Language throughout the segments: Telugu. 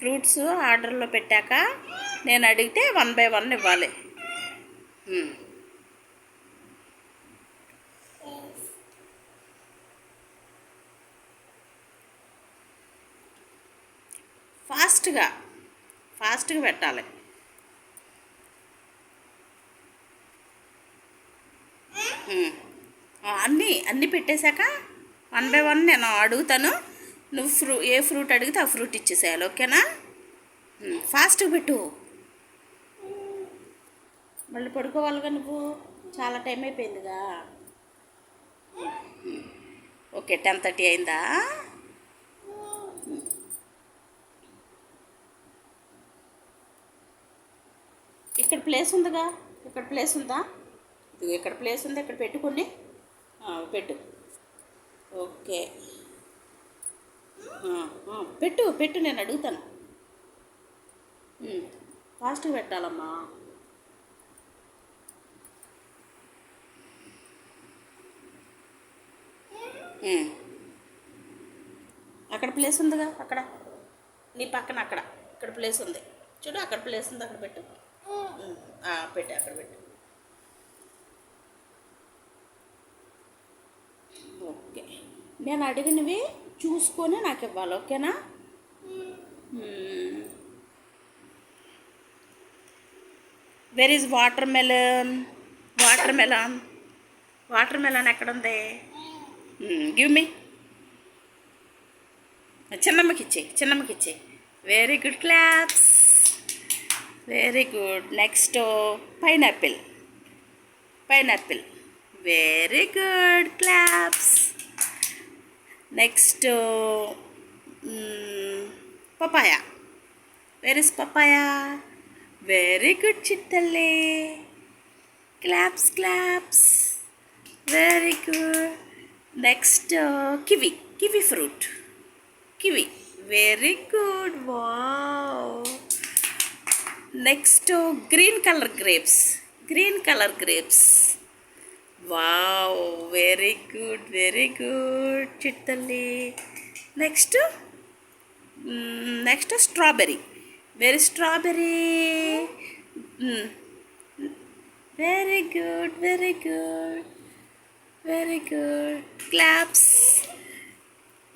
ఫ్రూట్స్ ఆర్డర్లో పెట్టాక నేను అడిగితే వన్ బై వన్ ఇవ్వాలి. ఫాస్ట్గా ఫాస్ట్గా పెట్టాలి. అన్నీ అన్నీ పెట్టేశాక వన్ బై వన్ నేను అడుగుతాను. నువ్వు ఫ్రూ ఏ ఫ్రూట్ అడిగితే ఆ ఫ్రూట్ ఇచ్చేసేయాలి ఓకేనా? ఫాస్ట్గా పెట్టు. మళ్ళీ పడుకోవాలిగా నువ్వు? చాలా టైం అయిపోయిందిగా. ఓకే టెన్ థర్టీ అయిందా? ఇక్కడ ప్లేస్ ఉందిగా? ఇక్కడ ప్లేస్ ఉందా? ఇదిగో ఇక్కడ ప్లేస్ ఉంది ఇక్కడ పెట్టుకోండి పెట్టు. ఓకే. పెట్టు పెట్టు నేను అడుగుతాను. ఫాస్ట్గా పెట్టాలమ్మా. అక్కడ ప్లేస్ ఉందిగా అక్కడ. నీ పక్కన అక్కడ ఇక్కడ ప్లేస్ ఉంది. చూడు అక్కడ ప్లేస్ ఉంది అక్కడ పెట్టు. పెట్టు అక్కడ పెట్టు. ఓకే. నేను అడిగినవి చూసుకొని నాకు ఇవ్వాలి ఓకేనా? Where is watermelon watermelon watermelon ఎక్కడ ఉంది గివ్ మీ చిన్నమ్మకి ఇచ్చే చిన్నమ్మకి ఇచ్చే very good claps very good next pineapple pineapple very good claps next papaya where is papaya very good చిత్తల్లే claps claps very good next kiwi kiwi fruit kiwi very good wow next green colour grapes green colour grapes wow very good very good చిట్టల్లి. Next next strawberry. Very strawberry very good very good very good claps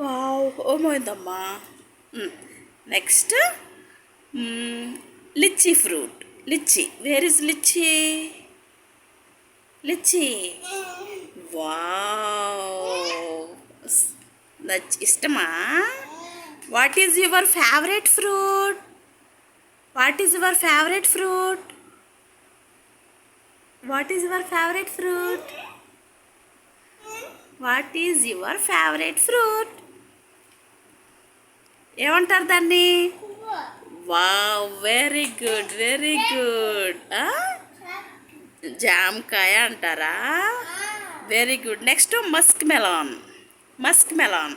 wow ఓమోయిందమ్మా. Next litchi fruit. Litchi. Where is litchi? Litchi. Wow. ఇష్టమా? What is your favourite fruit? What is your favourite fruit? What is your favourite fruit? What is your favourite fruit? ఏమంటారు దాన్ని? Wow very good very good. జామకాయ అంటారా? Very good next muskmelon muskmelon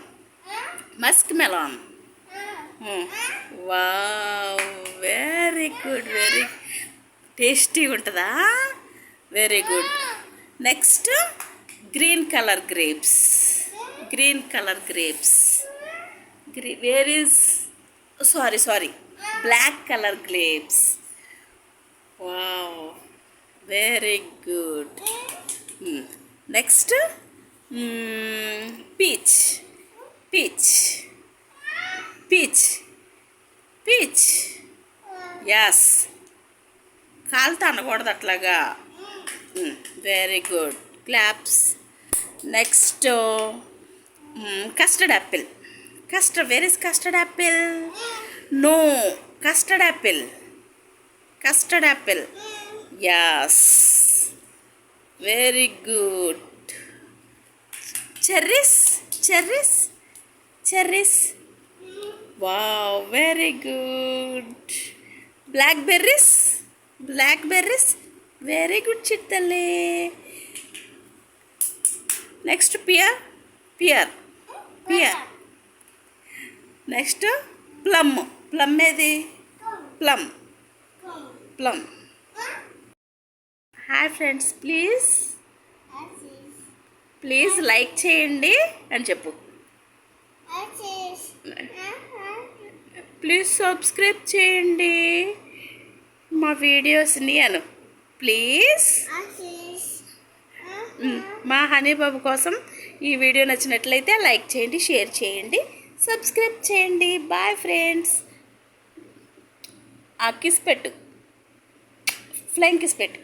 muskmelon wow very good very tasty ఉంటుందా? Very good next green colour grapes green colour grapes green where is sorry sorry black colour grapes wow very good next peach peach peach peach yes కాలుతో అనకూడదు అట్లాగా. Very good claps next custard apple custard where is custard apple no custard apple custard apple yes very good cherries cherries cherries wow very good blackberries blackberries very good చిట్టలే next pear pear pear next plum plum ఏది? Plum plum hi friends please. Please like చేయండి అని చెప్పు. ప్లీజ్ సబ్స్క్రైబ్ చేయండి మా వీడియోస్ని అను. ప్లీజ్. మా హనీ బాబు కోసం ఈ వీడియో నచ్చినట్లయితే లైక్ చేయండి షేర్ చేయండి సబ్స్క్రైబ్ చేయండి. Bye friends. ఆ కిస్ పెట్టు. ఫ్లైంగ్ కిస్ పెట్టు.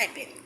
అయిపోయింది.